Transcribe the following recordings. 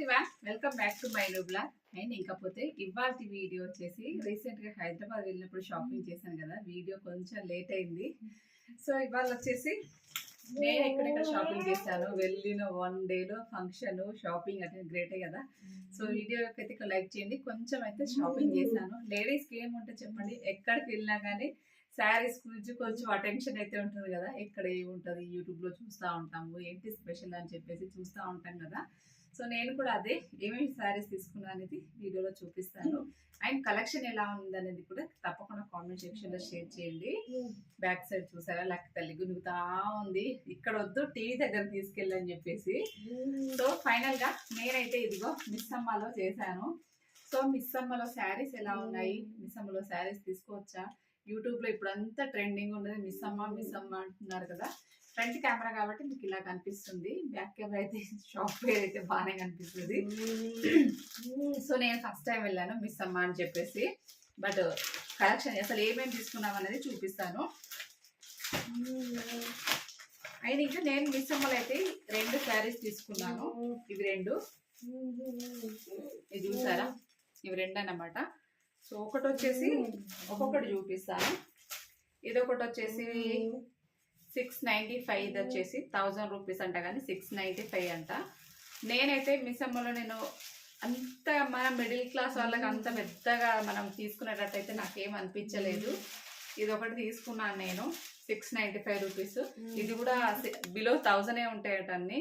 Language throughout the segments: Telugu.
Everyone welcome back to my blog and ఇంకపోతే ఇవాళ వీడియో వచ్చేసి రీసెంట్గా హైదరాబాద్ వెళ్ళినప్పుడు షాపింగ్ చేశాను కదా వీడియో కొంచెం లేట్ అయింది. సో ఇవాళ వచ్చేసి నేను ఎక్కడెక్కడ షాపింగ్ చేశాను వెళ్ళిన వన్ డేలో ఫంక్షన్ షాపింగ్ అంటే గ్రేటే కదా. సో వీడియోకి అయితే లైక్ చేయండి. కొంచెం అయితే షాపింగ్ చేశాను. లేడీస్కి ఏముంటే చెప్పండి? ఎక్కడికి వెళ్ళినా కానీ శారీస్ గురించి కొంచెం అటెన్షన్ అయితే ఉంటుంది కదా. ఎక్కడ ఏముంటుంది? యూట్యూబ్లో చూస్తూ ఉంటాము. ఏంటి స్పెషల్ అని చెప్పేసి చూస్తూ ఉంటాం కదా. సో నేను కూడా అదే ఏమేమి శారీస్ తీసుకున్నా అనేది వీడియోలో చూపిస్తాను. అండ్ కలెక్షన్ ఎలా ఉంది అనేది కూడా తప్పకుండా కామెంట్ సెక్షన్లో షేర్ చేయండి. బ్యాక్ సైడ్ చూసారా? లెక్క తల్లి గునుగుతా ఉంది. ఇక్కడ వద్దు టీవీ దగ్గర తీసుకెళ్ళని చెప్పేసి. సో ఫైనల్గా నేనైతే ఇదిగో మిస్సమ్మలో చేశాను. సో మిస్సమ్మలో శారీస్ ఎలా ఉన్నాయి? మిస్సమ్మలో శారీస్ తీసుకోవచ్చా? యూట్యూబ్లో ఇప్పుడు అంతా ట్రెండింగ్ ఉన్నది మిస్ అమ్మ మిస్ అమ్మ అంటున్నారు కదా. ఫ్రంట్ కెమెరా కాబట్టి మీకు ఇలా కనిపిస్తుంది. బ్యాక్ కెమెరా అయితే షాప్ పేరు అయితే బాగానే కనిపిస్తుంది. సో నేను ఫస్ట్ టైం వెళ్ళాను మిస్ అమ్మ అని చెప్పేసి. బట్ కలెక్షన్ అసలు ఏమేమి తీసుకున్నాం అనేది చూపిస్తాను. అయినా ఇంకా నేను మిస్ అమ్మలో అయితే రెండు శారీస్ తీసుకున్నాను. ఇవి రెండు. ఇది చూసారా? ఇవి రెండు అన్నమాట సో ఒకటి వచ్చేసి ఒక్కొక్కటి చూపిస్తాను. ఇది ఒకటి వచ్చేసి సిక్స్ నైంటీ ఫైవ్ ఇది వచ్చేసి థౌజండ్ రూపీస్ అంట కానీ సిక్స్ నైంటీ ఫైవ్ అంట. నేనైతే మిస్సమ్మలో నేను అంత మన మిడిల్ క్లాస్ వాళ్ళకి అంత పెద్దగా మనం తీసుకునేటట్టయితే నాకేం అనిపించలేదు. ఇది ఒకటి తీసుకున్నాను నేను సిక్స్ నైంటీ ఫైవ్ రూపీస్ ఇది కూడా బిలో థౌజండే ఉంటాయట అన్ని.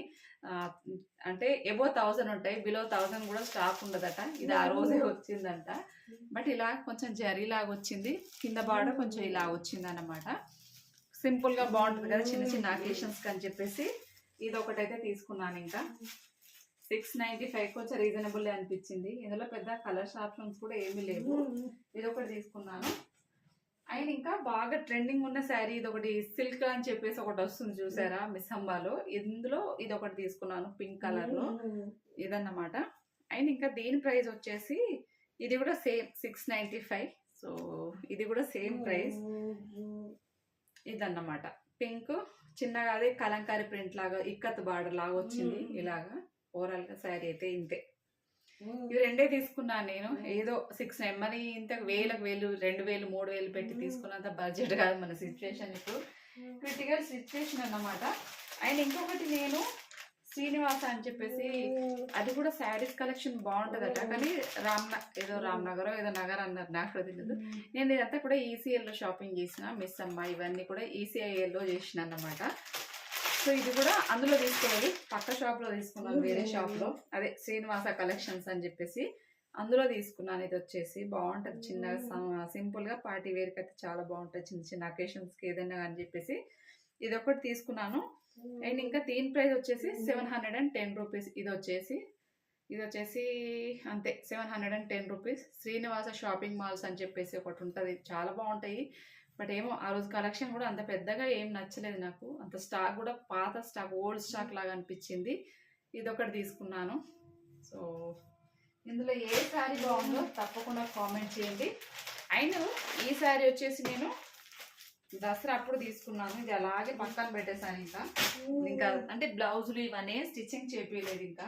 అంటే ఎబో థౌజండ్ ఉంటాయి బిలో థౌజండ్ కూడా స్టాక్ ఉండదట. ఇది ఆ రోజే వచ్చిందంట. బట్ ఇలా కొంచెం జరీ లాగా వచ్చింది కింద బార్డర్ కొంచెం ఇలా వచ్చింది అనమాట సింపుల్గా బాగుంటుంది కదా చిన్న చిన్న అకేషన్స్ అని చెప్పేసి ఇది ఒకటైతే తీసుకున్నాను ఇంకా. సిక్స్ నైన్టీ ఫైవ్ కొంచెం రీజనబుల్ అనిపించింది. ఇందులో పెద్ద కలర్స్ ఆప్షన్స్ కూడా ఏమీ లేవు. ఇది ఒకటి తీసుకున్నాను. అండ్ ఇంకా బాగా ట్రెండింగ్ ఉన్న శారీ ఇది ఒకటి సిల్క్ అని చెప్పేసి ఒకటి వస్తుంది చూసారా మిస్ అంబాలో ఇందులో ఇది ఒకటి తీసుకున్నాను పింక్ కలర్లో. ఇదన్నమాట. అండ్ ఇంకా దీని ప్రైస్ వచ్చేసి ఇది కూడా same six ninety five so ఇది కూడా సేమ్ ప్రైస్ ఇదన్నమాట. పింక్ చిన్నగా అదే కలంకారీ ప్రింట్ లాగా ఇక్కత్ బార్డర్ లాగా వచ్చింది ఇలాగా. ఓవరాల్గా శారీ అయితే ఇంతే. ఇవి రెండే తీసుకున్నాను నేను. ఏదో సిక్స్ మరి ఇంత వేలకు వేలు రెండు వేలు మూడు వేలు పెట్టి తీసుకున్నంత బడ్జెట్ కాదు మన సిచ్యువేషన్ ఇప్పుడు. క్రిటికల్ సిచ్యువేషన్ అన్నమాట. అండ్ ఇంకొకటి నేను శ్రీనివాస అని చెప్పేసి అది కూడా శారీస్ కలెక్షన్ బాగుంటుందట. కానీ రామ్ ఏదో రామ్నగర్ ఏదో నగర్ అన్నారు. నాకు తెలియదు నేను ఇదంతా కూడా ECL లో షాపింగ్ చేసిన మిస్ అమ్మ ఇవన్నీ కూడా ECIL లో చేసిన అన్నమాట. సో ఇది కూడా అందులో తీసుకోలేదు పక్క షాప్లో తీసుకున్నాను వేరే షాప్లో. అదే శ్రీనివాస కలెక్షన్స్ అని చెప్పేసి అందులో తీసుకున్నాను. ఇది వచ్చేసి బాగుంటది. చిన్నగా సింపుల్గా పార్టీ వేర్ అయితే చాలా బాగుంటది. చిన్న చిన్న అకేషన్స్కి ఏదైనా అని చెప్పేసి ఇది ఒకటి తీసుకున్నాను అండ్ ఇంకా దీని ప్రైస్ వచ్చేసి seven hundred and ten rupees. ఇది వచ్చేసి ఇది వచ్చేసి అంతే seven hundred and ten rupees. Srinivasa shopping malls అని చెప్పేసి ఒకటి ఉంటుంది. చాలా బాగుంటాయి. బట్ ఏమో ఆ రోజు కలెక్షన్ కూడా అంత పెద్దగా ఏం నచ్చలేదు నాకు. అంత స్టాక్ కూడా పాత స్టాక్ ఓల్డ్ స్టాక్ లాగా అనిపించింది. ఇది ఒకటి తీసుకున్నాను. సో ఇందులో ఏ శారీ బాగుందో తప్పకుండా కామెంట్ చేయండి. అయిన ఈ శారీ వచ్చేసి నేను దసరా అప్పుడు తీసుకున్నాను. ఇది అలాగే పక్కన పెట్టేశాను ఇంకా. ఇంకా అంటే బ్లౌజులు ఇవన్నీ స్టిచ్చింగ్ చేపించలేదు ఇంకా.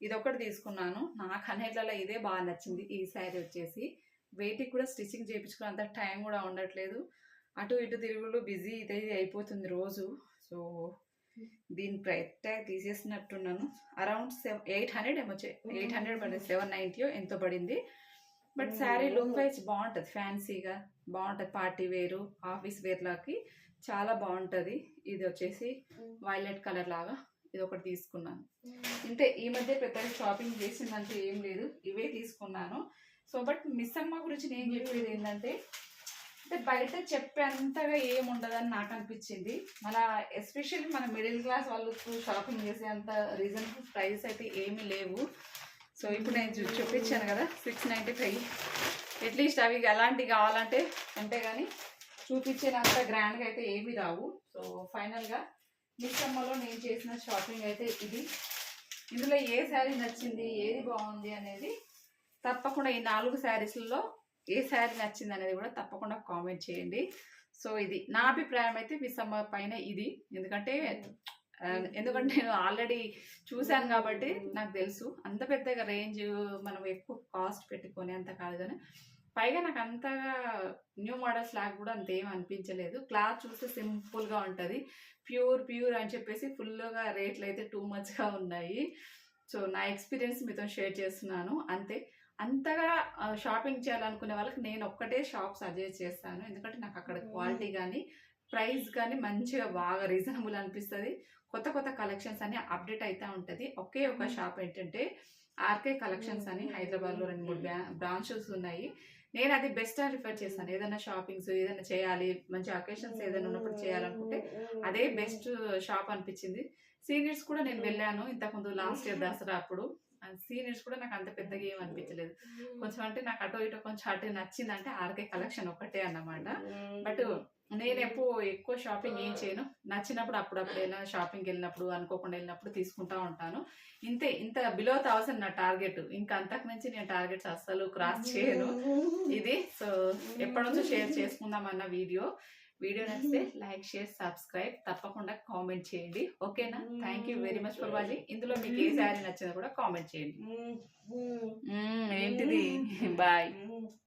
ఇది ఒకటి తీసుకున్నాను. నాకు అన్నిట్లలో ఇదే బాగా నచ్చింది. ఈ శారీ వచ్చేసి. వెయిట్కి కూడా స్టిచ్చింగ్ చేయించుకునే అంత టైం కూడా ఉండట్లేదు. అటు ఇటు తిరుగులు బిజీ ఇదే అయిపోతుంది రోజు. సో దీని ప్రైస్ ట్యాగ్ తీసేసినట్టున్నాను. అరౌండ్ సెవెన్ ఎయిట్ హండ్రెడ్ ఏమో ఎయిట్ హండ్రెడ్ పడింది. సెవెన్ నైంటీ ఎంతో పడింది. బట్ శారీ లుక్ వైజ్ బాగుంటుంది. ఫ్యాన్సీగా. బాగుంటుంది. పార్టీ వేరు ఆఫీస్ వేర్లాకి చాలా బాగుంటుంది. ఇది వచ్చేసి వైలెట్ కలర్ లాగా ఇది ఒకటి తీసుకున్నాను. ఇంతే ఈ మధ్య పెద్దగా షాపింగ్ చేసిందంటే ఏం లేదు. ఇవే తీసుకున్నాను. సో బట్ మిస్ అమ్మ గురించి నేను చెప్పేది ఏంటంటే అంటే బయట చెప్పేంతగా ఏం ఉండదని నాకు అనిపించింది. మన ఎస్పెషల్లీ మన మిడిల్ క్లాస్ వాళ్ళకు షాపింగ్ చేసేంత రీజనబుల్ ప్రైస్ అయితే ఏమీ లేవు. సో ఇప్పుడు నేను చూ- చూపించాను కదా సిక్స్ నైంటీ ఫైవ్ అట్లీస్ట్ అవి ఎలాంటివి కావాలంటే అంటే కానీ చూపించేనంత గ్రాండ్గా అయితే ఏమీ రావు. సో ఫైనల్గా మిస్సమ్మలో నేను చేసిన షాపింగ్ అయితే ఇది. ఇందులో ఏ శారీ నచ్చింది ఏది బాగుంది అనేది తప్పకుండా ఈ నాలుగు శారీస్లో ఏ శారీ నచ్చింది అనేది కూడా తప్పకుండా కామెంట్ చేయండి. సో ఇది నా అభిప్రాయం అయితే మిస్సమ్మ పైన ఇది. ఎందుకంటే ఎందుకంటే నేను ఆల్రెడీ చూశాను కాబట్టి నాకు తెలుసు. అంత పెద్దగా రేంజ్ మనం ఎక్కువ కాస్ట్ పెట్టుకొని అంత కాదు కానీ పైగా నాకు అంతగా న్యూ మోడల్స్ లాగా కూడా అంత అనిపించలేదు. క్లాత్ చూస్తే సింపుల్గా ఉంటుంది. ప్యూర్ ప్యూర్ అని చెప్పేసి ఫుల్గా రేట్లు అయితే టూ మచ్గా ఉన్నాయి. సో నా ఎక్స్పీరియన్స్ మీతో షేర్ చేస్తున్నాను. అంతే. అంతగా షాపింగ్ చేయాలనుకునే వాళ్ళకి నేను ఒక్కటే షాప్ సజెస్ట్ చేస్తాను. ఎందుకంటే నాకు అక్కడ క్వాలిటీ కానీ ప్రైస్ కానీ మంచిగా బాగా రీజనబుల్ అనిపిస్తుంది. కొత్త కొత్త కలెక్షన్స్ అన్ని అప్డేట్ అవుతూ ఉంటుంది. ఒకే ఒక షాప్ ఏంటంటే ఆర్కే కలెక్షన్స్ అని హైదరాబాద్లో రెండు మూడు బ్రాంచెస్ ఉన్నాయి. నేను అది బెస్ట్ అని రిఫర్ చేస్తాను. ఏదైనా షాపింగ్స్ ఏదైనా చేయాలి మంచి అకేషన్స్ ఏదైనా ఉన్నప్పుడు చేయాలనుకుంటే అదే బెస్ట్ షాప్ అనిపించింది. సీనియర్స్ కూడా నేను వెళ్ళాను ఇంతకుముందు లాస్ట్ ఇయర్ దసరా అప్పుడు. సీనియర్స్ కూడా నాకు అంత పెద్దగా ఏం అనిపించలేదు. కొంచెం అంటే నాకు అటో ఇటో కొంచెం అటు నచ్చింది అంటే ఆర్కే కలెక్షన్ ఒకటే అన్నమాట. బట్ నేను ఎప్పుడు ఎక్కువ షాపింగ్ ఏం చేయను. నచ్చినప్పుడు అప్పుడప్పుడు ఏదైనా షాపింగ్ వెళ్ళినప్పుడు అనుకోకుండా వెళ్ళినప్పుడు తీసుకుంటా ఉంటాను. ఇంతే ఇంత బిలో థౌసండ్ నా టార్గెట్ ఇంకా అంతకు మించి నేను టార్గెట్స్ అస్సలు క్రాస్ చేయను. ఇది. సో ఎప్పటి నుంచో షేర్ చేసుకుందామన్న వీడియో. వీడియో నచ్చితే లైక్ షేర్ సబ్స్క్రైబ్ తప్పకుండా కామెంట్ చేయండి. ఓకేనా? Thank you very much for watching ఇందులో మీకు ఏ శారీ నచ్చిందో కూడా కామెంట్ చేయండి. ఏంటిది? బాయ్